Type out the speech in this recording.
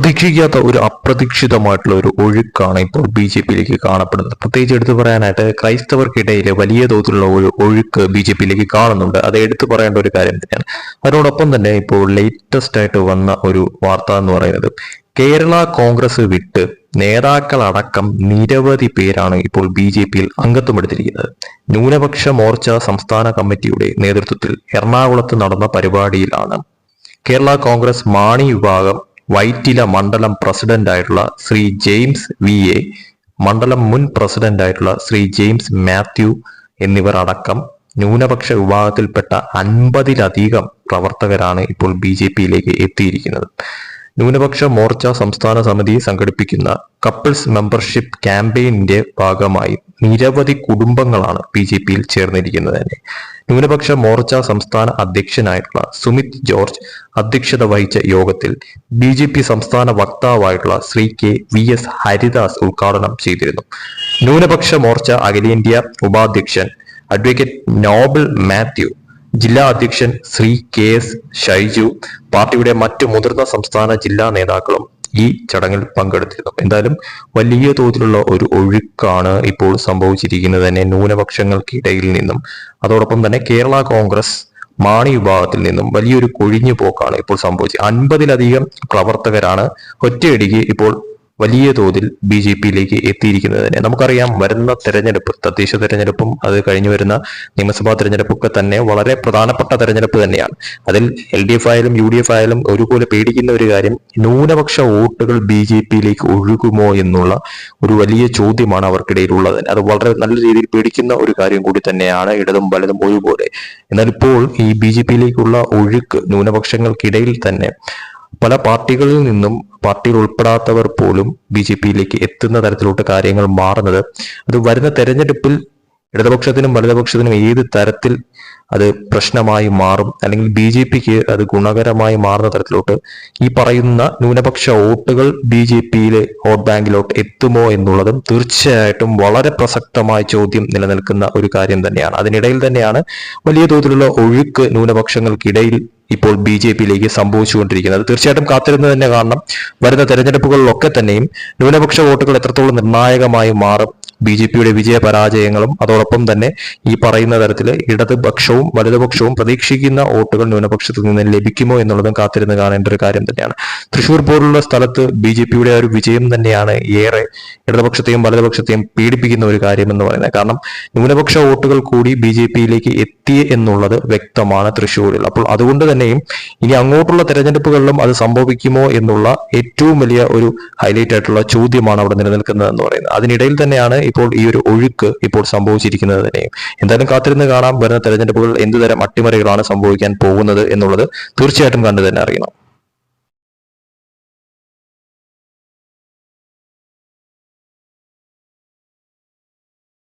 പ്രതീക്ഷിക്കാത്ത ഒരു അപ്രതീക്ഷിതമായിട്ടുള്ള ഒരു ഒഴുക്കാണ് ഇപ്പോൾ ബി ജെ പിയിലേക്ക് കാണപ്പെടുന്നത്. പ്രത്യേകിച്ച് എടുത്തു പറയാനായിട്ട് ക്രൈസ്തവർക്കിടയിൽ വലിയ തോതിലുള്ള ഒരു ഒഴുക്ക് ബി ജെ പിയിലേക്ക് കാണുന്നുണ്ട്. അത് എടുത്തു പറയേണ്ട ഒരു കാര്യം തന്നെയാണ്. അതിനോടൊപ്പം തന്നെ ഇപ്പോൾ ലേറ്റസ്റ്റ് ആയിട്ട് വന്ന ഒരു വാർത്ത എന്ന് പറയുന്നത് കേരള കോൺഗ്രസ് വിട്ട് നേതാക്കളടക്കം നിരവധി പേരാണ് ഇപ്പോൾ ബി ജെ പിയിൽ അംഗത്വമെടുത്തിരിക്കുന്നത് ന്യൂനപക്ഷ മോർച്ച സംസ്ഥാന കമ്മിറ്റിയുടെ നേതൃത്വത്തിൽ എറണാകുളത്ത് നടന്ന പരിപാടിയിലാണ് കേരള കോൺഗ്രസ് മാണി വിഭാഗം വൈറ്റില മണ്ഡലം പ്രസിഡന്റായിട്ടുള്ള ശ്രീ ജെയിംസ് വി എ മണ്ഡലം മുൻ പ്രസിഡന്റായിട്ടുള്ള ശ്രീ ജെയിംസ് മാത്യു എന്നിവർ അടക്കം ന്യൂനപക്ഷ വിഭാഗത്തിൽപ്പെട്ട അൻപതിലധികം പ്രവർത്തകരാണ് ഇപ്പോൾ ബി ജെ പിയിലേക്ക് എത്തിയിരിക്കുന്നത്. ന്യൂനപക്ഷ മോർച്ച സംസ്ഥാന സമിതി സംഘടിപ്പിക്കുന്ന കപ്പിൾസ് മെമ്പർഷിപ്പ് ക്യാമ്പയിനിന്റെ ഭാഗമായി നിരവധി കുടുംബങ്ങളാണ് ബി ജെ പിയിൽ ചേർന്നിരിക്കുന്നത് തന്നെ. ന്യൂനപക്ഷ മോർച്ച സംസ്ഥാന അധ്യക്ഷനായിട്ടുള്ള സുമിത് ജോർജ് അധ്യക്ഷത വഹിച്ച യോഗത്തിൽ ബി ജെ പി സംസ്ഥാന വക്താവായിട്ടുള്ള Shri K V S Haridas ഉദ്ഘാടനം ചെയ്തിരുന്നു. ന്യൂനപക്ഷ മോർച്ച അഖിലേന്ത്യാ ഉപാധ്യക്ഷൻ അഡ്വക്കേറ്റ് നോബൽ മാത്യു ജില്ലാ അധ്യക്ഷൻ ശ്രീ കെ എസ് ഷൈജു പാർട്ടിയുടെ മറ്റു മുതിർന്ന സംസ്ഥാന ജില്ലാ നേതാക്കളും ഈ ചടങ്ങിൽ പങ്കെടുത്തിരുന്നു. എന്തായാലും വലിയ തോതിലുള്ള ഒരു ഒഴുക്കാണ് ഇപ്പോൾ സംഭവിച്ചിരിക്കുന്നത് തന്നെ ന്യൂനപക്ഷങ്ങൾക്കിടയിൽ നിന്നും. അതോടൊപ്പം തന്നെ കേരള കോൺഗ്രസ് മാണി വിഭാഗത്തിൽ നിന്നും വലിയൊരു കൊഴിഞ്ഞു പോക്കാണ് ഇപ്പോൾ സംഭവിച്ചത്. അൻപതിലധികം പ്രവർത്തകരാണ് ഒറ്റയടിക്ക് ഇപ്പോൾ വലിയ തോതിൽ ബി ജെ പിയിലേക്ക് എത്തിയിരിക്കുന്നത് തന്നെ. നമുക്കറിയാം വരുന്ന തെരഞ്ഞെടുപ്പ് തദ്ദേശ തെരഞ്ഞെടുപ്പും അത് കഴിഞ്ഞു വരുന്ന നിയമസഭാ തെരഞ്ഞെടുപ്പൊക്കെ തന്നെ വളരെ പ്രധാനപ്പെട്ട തെരഞ്ഞെടുപ്പ് തന്നെയാണ്. അതിൽ എൽ ഡി എഫ് ആയാലും യു ഡി എഫ് ആയാലും ഒരുപോലെ പേടിക്കുന്ന ഒരു കാര്യം ന്യൂനപക്ഷ വോട്ടുകൾ ബി ജെ പിയിലേക്ക് ഒഴുകുമോ എന്നുള്ള ഒരു വലിയ ചോദ്യമാണ് അവർക്കിടയിൽ ഉള്ളത് അത് വളരെ നല്ല രീതിയിൽ പേടിക്കുന്ന ഒരു കാര്യം കൂടി തന്നെയാണ് ഇടതും വലതും ഒരുപോലെ. എന്നാൽ ഇപ്പോൾ ഈ ബി ജെ പിയിലേക്കുള്ള ഒഴുക്ക് ന്യൂനപക്ഷങ്ങൾക്കിടയിൽ തന്നെ പല പാർട്ടികളിൽ നിന്നും പാർട്ടിയിൽ ഉൾപ്പെടാത്തവർ പോലും ബി ജെ പിയിലേക്ക് എത്തുന്ന തരത്തിലോട്ട് കാര്യങ്ങൾ മാറുന്നത്. അത് വരുന്ന തെരഞ്ഞെടുപ്പിൽ ഇടതുപക്ഷത്തിനും വലതുപക്ഷത്തിനും ഏത് തരത്തിൽ അത് പ്രശ്നമായി മാറും അല്ലെങ്കിൽ ബി ജെ പിക്ക് അത് ഗുണകരമായി മാറുന്ന തരത്തിലോട്ട് ഈ പറയുന്ന ന്യൂനപക്ഷ വോട്ടുകൾ ബി ജെ പിയിലെ വോട്ട് ബാങ്കിലോട്ട് എത്തുമോ എന്നുള്ളതും തീർച്ചയായിട്ടും വളരെ പ്രസക്തമായ ചോദ്യം നിലനിൽക്കുന്ന ഒരു കാര്യം തന്നെയാണ്. അതിനിടയിൽ തന്നെയാണ് വലിയ തോതിലുള്ള ഒഴുക്ക് ന്യൂനപക്ഷങ്ങൾക്കിടയിൽ ഇപ്പോൾ ബി ജെ പിയിലേക്ക് സംഭവിച്ചുകൊണ്ടിരിക്കുന്നത്. തീർച്ചയായിട്ടും കാത്തിരുന്ന് തന്നെ കാരണം വരുന്ന തെരഞ്ഞെടുപ്പുകളിലൊക്കെ തന്നെയും ന്യൂനപക്ഷ വോട്ടുകൾ എത്രത്തോളം നിർണായകമായി മാറും ബി ജെ പിയുടെ വിജയ പരാജയങ്ങളും അതോടൊപ്പം തന്നെ ഈ പറയുന്ന തരത്തിൽ ഇടതുപക്ഷവും വലതുപക്ഷവും പ്രതീക്ഷിക്കുന്ന വോട്ടുകൾ ന്യൂനപക്ഷത്തിൽ നിന്ന് ലഭിക്കുമോ എന്നുള്ളതും കാത്തിരുന്ന് കാണേണ്ട ഒരു കാര്യം തന്നെയാണ്. തൃശൂർ പോലുള്ള സ്ഥലത്ത് ബി ജെ പിയുടെ ഒരു വിജയം തന്നെയാണ് ഏറെ ഇടതുപക്ഷത്തെയും വലതുപക്ഷത്തെയും പീഡിപ്പിക്കുന്ന ഒരു കാര്യം എന്ന് പറയുന്നത്. കാരണം ന്യൂനപക്ഷ വോട്ടുകൾ കൂടി ബി ജെ പിയിലേക്ക് എത്തി എന്നുള്ളത് വ്യക്തമാണ് തൃശ്ശൂരിൽ. അപ്പോൾ അതുകൊണ്ട് തന്നെയും ഇനി അങ്ങോട്ടുള്ള തെരഞ്ഞെടുപ്പുകളിലും അത് സംഭവിക്കുമോ എന്നുള്ള ഏറ്റവും വലിയ ഒരു ഹൈലൈറ്റ് ആയിട്ടുള്ള ചോദ്യമാണ് അവിടെ നിലനിൽക്കുന്നത് എന്ന് പറയുന്നത്. അതിനിടയിൽ തന്നെയാണ് ഇപ്പോൾ ഈ ഒരു ഒഴുക്ക് ഇപ്പോൾ സംഭവിച്ചിരിക്കുന്നത് തന്നെയും. എന്തായാലും കാത്തിരുന്ന് കാണാം വരുന്ന തെരഞ്ഞെടുപ്പുകൾ എന്തുതരം അട്ടിമറികളാണ് സംഭവിക്കാൻ പോകുന്നത് എന്നുള്ളത് തീർച്ചയായിട്ടും കണ്ടു തന്നെ അറിയണം.